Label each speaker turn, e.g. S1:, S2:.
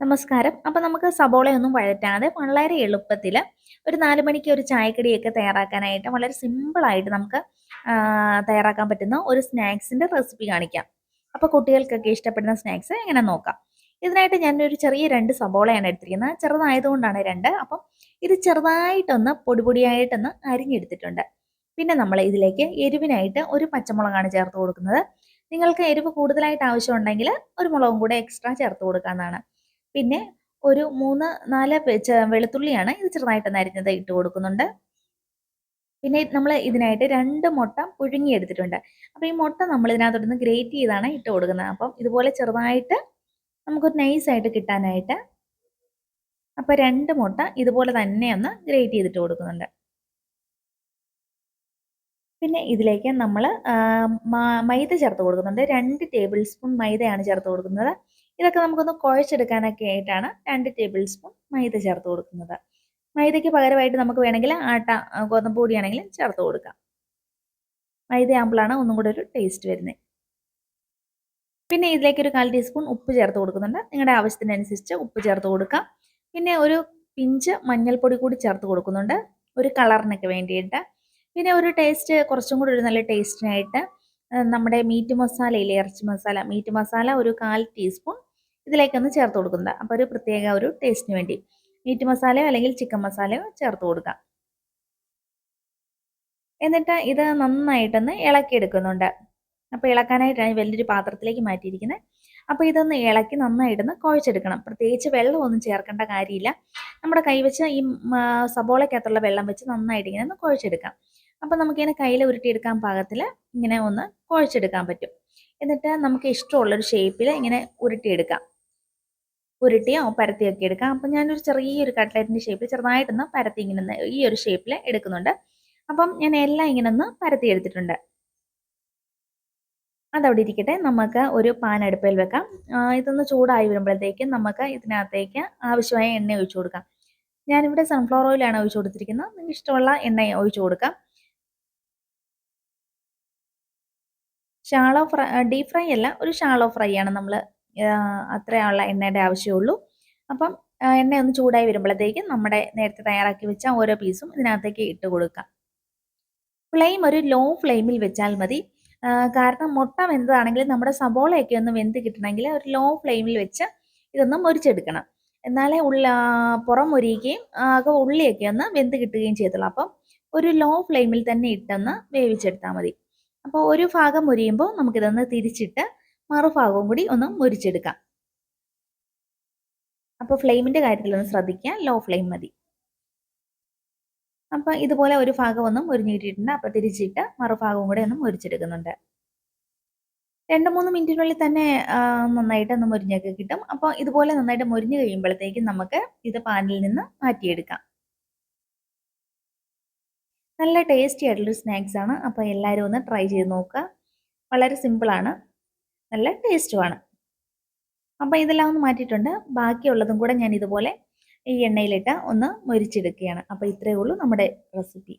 S1: നമസ്കാരം. അപ്പോൾ നമുക്ക് സബോളയൊന്നും വഴറ്റാതെ വളരെ എളുപ്പത്തിൽ ഒരു നാല് മണിക്ക് ഒരു ചായക്കടിയൊക്കെ തയ്യാറാക്കാനായിട്ട് വളരെ സിമ്പിളായിട്ട് നമുക്ക് തയ്യാറാക്കാൻ പറ്റുന്ന ഒരു സ്നാക്സിന്റെ റെസിപ്പി കാണിക്കാം. അപ്പോൾ കുട്ടികൾക്കൊക്കെ ഇഷ്ടപ്പെടുന്ന സ്നാക്സ് എങ്ങനെ നോക്കാം. ഇതിനായിട്ട് ഞാൻ ഒരു ചെറിയ രണ്ട് സബോളയാണ് എടുത്തിരിക്കുന്നത്. ചെറുതായതുകൊണ്ടാണ് രണ്ട്. അപ്പം ഇത് ചെറുതായിട്ടൊന്ന് പൊടിപൊടിയായിട്ടൊന്ന് അരിഞ്ഞെടുത്തിട്ടുണ്ട്. പിന്നെ നമ്മൾ ഇതിലേക്ക് എരിവിനായിട്ട് ഒരു പച്ചമുളകാണ് ചേർത്ത് കൊടുക്കുന്നത്. നിങ്ങൾക്ക് എരിവ് കൂടുതലായിട്ട് ആവശ്യമുണ്ടെങ്കിൽ ഒരു മുളകും കൂടെ എക്സ്ട്രാ ചേർത്ത് കൊടുക്കാവുന്നതാണ്. പിന്നെ ഒരു മൂന്ന് നാല് വെളുത്തുള്ളിയാണ് ഇത് ചെറുതായിട്ട് അരിഞ്ഞത് ഇട്ട് കൊടുക്കുന്നുണ്ട്. പിന്നെ നമ്മൾ ഇതിനായിട്ട് രണ്ട് മുട്ട പുഴുങ്ങിയെടുത്തിട്ടുണ്ട്. അപ്പോൾ ഈ മുട്ട നമ്മൾ ഇതിനകത്തോട്ട് ഗ്രേറ്റ് ചെയ്താണ് ഇട്ട് കൊടുക്കുന്നത്. അപ്പം ഇതുപോലെ ചെറുതായിട്ട് നമുക്കൊരു നൈസായിട്ട് കിട്ടാനായിട്ട് അപ്പോൾ രണ്ട് മുട്ട ഇതുപോലെ തന്നെ ഒന്ന് ഗ്രേറ്റ് ചെയ്തിട്ട് കൊടുക്കുന്നുണ്ട്. പിന്നെ ഇതിലേക്ക് നമ്മൾ മൈദ ചേർത്ത് കൊടുക്കുന്നുണ്ട്. രണ്ട് ടേബിൾ സ്പൂൺ മൈദയാണ് ചേർത്ത് കൊടുക്കുന്നത്. ഇതൊക്കെ നമുക്കൊന്ന് കുഴച്ചെടുക്കാനൊക്കെ ആയിട്ടാണ് രണ്ട് ടേബിൾ സ്പൂൺ മൈദ ചേർത്ത് കൊടുക്കുന്നത്. മൈദയ്ക്ക് പകരമായിട്ട് നമുക്ക് വേണമെങ്കിൽ ആട്ട ഗോതമ്പ് പൊടിയാണെങ്കിലും ചേർത്ത് കൊടുക്കാം. മൈദയാകുമ്പോഴാണ് ഒന്നും കൂടെ ഒരു ടേസ്റ്റ് വരുന്നത് പിന്നെ ഇതിലേക്ക് ഒരു കാൽ ടീസ്പൂൺ ഉപ്പ് ചേർത്ത് കൊടുക്കുന്നുണ്ട്. നിങ്ങളുടെ ആവശ്യത്തിനനുസരിച്ച് ഉപ്പ് ചേർത്ത് കൊടുക്കാം. പിന്നെ ഒരു പിഞ്ച് മഞ്ഞൾപ്പൊടി കൂടി ചേർത്ത് കൊടുക്കുന്നുണ്ട്. ഒരു കളറിനൊക്കെ വേണ്ടിയിട്ട്. പിന്നെ ഒരു ടേസ്റ്റ് കുറച്ചും കൂടി ഒരു നല്ല ടേസ്റ്റിനായിട്ട് നമ്മുടെ മീറ്റ് മസാലയില്ലേ ഇറച്ചി മസാല മീറ്റ് മസാല ഒരു കാൽ ടീസ്പൂൺ ഇതിലേക്കൊന്ന് ചേർത്ത് കൊടുക്കുന്നത്. അപ്പോൾ ഒരു പ്രത്യേക ഒരു ടേസ്റ്റിന് വേണ്ടി. മീറ്റ് മസാലയോ അല്ലെങ്കിൽ ചിക്കൻ മസാലയോ ചേർത്ത് കൊടുക്കാം. എന്നിട്ട് ഇത് നന്നായിട്ടൊന്ന് ഇളക്കിയെടുക്കുന്നുണ്ട്. അപ്പോൾ ഇളക്കാനായിട്ടാണ് വലിയൊരു പാത്രത്തിലേക്ക് മാറ്റിയിരിക്കുന്നത് അപ്പോൾ ഇതൊന്ന് ഇളക്കി നന്നായിട്ടൊന്ന് കുഴച്ചെടുക്കണം. പ്രത്യേകിച്ച് വെള്ളമൊന്നും ചേർക്കേണ്ട കാര്യമില്ല. നമ്മുടെ കൈവച്ച് ഈ സബോളയ്ക്കകത്തുള്ള വെള്ളം വെച്ച് നന്നായിട്ട് ഇങ്ങനെ ഒന്ന് കുഴച്ചെടുക്കാം. അപ്പോൾ നമുക്കിങ്ങനെ കയ്യിൽ ഉരുട്ടിയെടുക്കാൻ പാകത്തിൽ ഇങ്ങനെ ഒന്ന് കുഴച്ചെടുക്കാൻ പറ്റും. എന്നിട്ട് നമുക്ക് ഇഷ്ടമുള്ളൊരു ഷേപ്പിൽ ഇങ്ങനെ ഉരുട്ടിയെടുക്കാം. ഉരുട്ടിയോ പരത്തിയൊക്കെ എടുക്കാം. അപ്പം ഞാനൊരു ചെറിയൊരു കട്ട്ലറ്റിന്റെ ഷേപ്പിൽ ചെറുതായിട്ടൊന്ന് പരത്തി ഇങ്ങനെ ഈ ഒരു ഷേപ്പിൽ എടുക്കുന്നുണ്ട്. അപ്പം ഞാൻ എല്ലാം ഇങ്ങനെ ഒന്ന് പരത്തി എടുത്തിട്ടുണ്ട്. അതവിടെ ഇരിക്കട്ടെ. നമുക്ക് ഒരു പാൻ അടുപ്പിൽ വെക്കാം. ഇതൊന്ന് ചൂടായി വരുമ്പോഴത്തേക്കും നമുക്ക് ഇതിനകത്തേക്ക് ആവശ്യമായ എണ്ണ ഒഴിച്ചു കൊടുക്കാം. ഞാനിവിടെ സൺഫ്ലവർ ഓയിലാണ് ഒഴിച്ചു കൊടുത്തിരിക്കുന്നത്. നിങ്ങൾക്ക് ഇഷ്ടമുള്ള എണ്ണ ഒഴിച്ചു കൊടുക്കാം. ഷാളോ ഫ്രൈ ഡീപ് ഫ്രൈ അല്ല ഒരു ഷാളോ ഫ്രൈ ആണ് നമ്മൾ അത്രയുള്ള എണ്ണയുടെ ആവശ്യമുള്ളൂ. അപ്പം എണ്ണ ഒന്ന് ചൂടായി വരുമ്പോഴത്തേക്കും നമ്മുടെ നേരത്തെ തയ്യാറാക്കി വെച്ച ഓരോ പീസും ഇതിനകത്തേക്ക് ഇട്ട് കൊടുക്കാം. ഫ്ലെയിം ഒരു ലോ ഫ്ലെയിമിൽ വെച്ചാൽ മതി. കാരണം മുട്ട വെന്തതാണെങ്കിൽ നമ്മുടെ സബോളയൊക്കെ ഒന്ന് വെന്ത് കിട്ടണമെങ്കിൽ ഒരു ലോ ഫ്ലെയിമിൽ വെച്ച് ഇതൊന്ന് മുരിച്ചെടുക്കണം. എന്നാലേ ഉള്ള പുറം മുരിയുകയും ആകെ ഉള്ളിയൊക്കെ ഒന്ന് വെന്ത് കിട്ടുകയും ചെയ്യത്തുള്ളൂ. അപ്പം ഒരു ലോ ഫ്ലെയിമിൽ തന്നെ ഇട്ടൊന്ന് വേവിച്ചെടുത്താൽ മതി. അപ്പോൾ ഒരു ഭാഗം മുരിയുമ്പോൾ നമുക്കിതൊന്ന് തിരിച്ചിട്ട് മറുഭാഗവും കൂടി ഒന്ന് മുരിച്ചെടുക്കാം. അപ്പോൾ കാര്യത്തിൽ ഒന്ന് ശ്രദ്ധിക്കുക. ലോ ഫ്ലെയിം മതി. അപ്പോൾ ഇതുപോലെ ഒരു ഭാഗം ഒന്നും മുരിഞ്ഞിട്ടിട്ടുണ്ട് അപ്പോൾ തിരിച്ചിട്ട് മറുഭാഗവും കൂടെ ഒന്ന് മുരിച്ചെടുക്കുന്നുണ്ട്. രണ്ട് മൂന്ന് മിനിറ്റിനുള്ളിൽ തന്നെ നന്നായിട്ട് ഒന്ന് മുരിഞ്ഞൊക്കെ കിട്ടും. അപ്പോൾ ഇതുപോലെ നന്നായിട്ട് മുരിഞ്ഞു കഴിയുമ്പോഴത്തേക്കും നമുക്ക് ഇത് പാനിൽ നിന്ന് മാറ്റിയെടുക്കാം. നല്ല ടേസ്റ്റി ആയിട്ടുള്ളൊരു സ്നാക്സ് ആണ്. അപ്പോൾ എല്ലാവരും ഒന്ന് ട്രൈ ചെയ്ത് നോക്കുക. വളരെ സിമ്പിളാണ് നല്ല ടേസ്റ്റുമാണ് അപ്പോൾ ഇതെല്ലാം ഒന്ന് മാറ്റിയിട്ടുണ്ട്. ബാക്കിയുള്ളതും കൂടെ ഞാൻ ഇതുപോലെ ഈ എണ്ണയിലിട്ട് ഒന്ന് മൊരിച്ചെടുക്കുകയാണ്. അപ്പോൾ ഇത്രയേ ഉള്ളൂ നമ്മുടെ റെസിപ്പി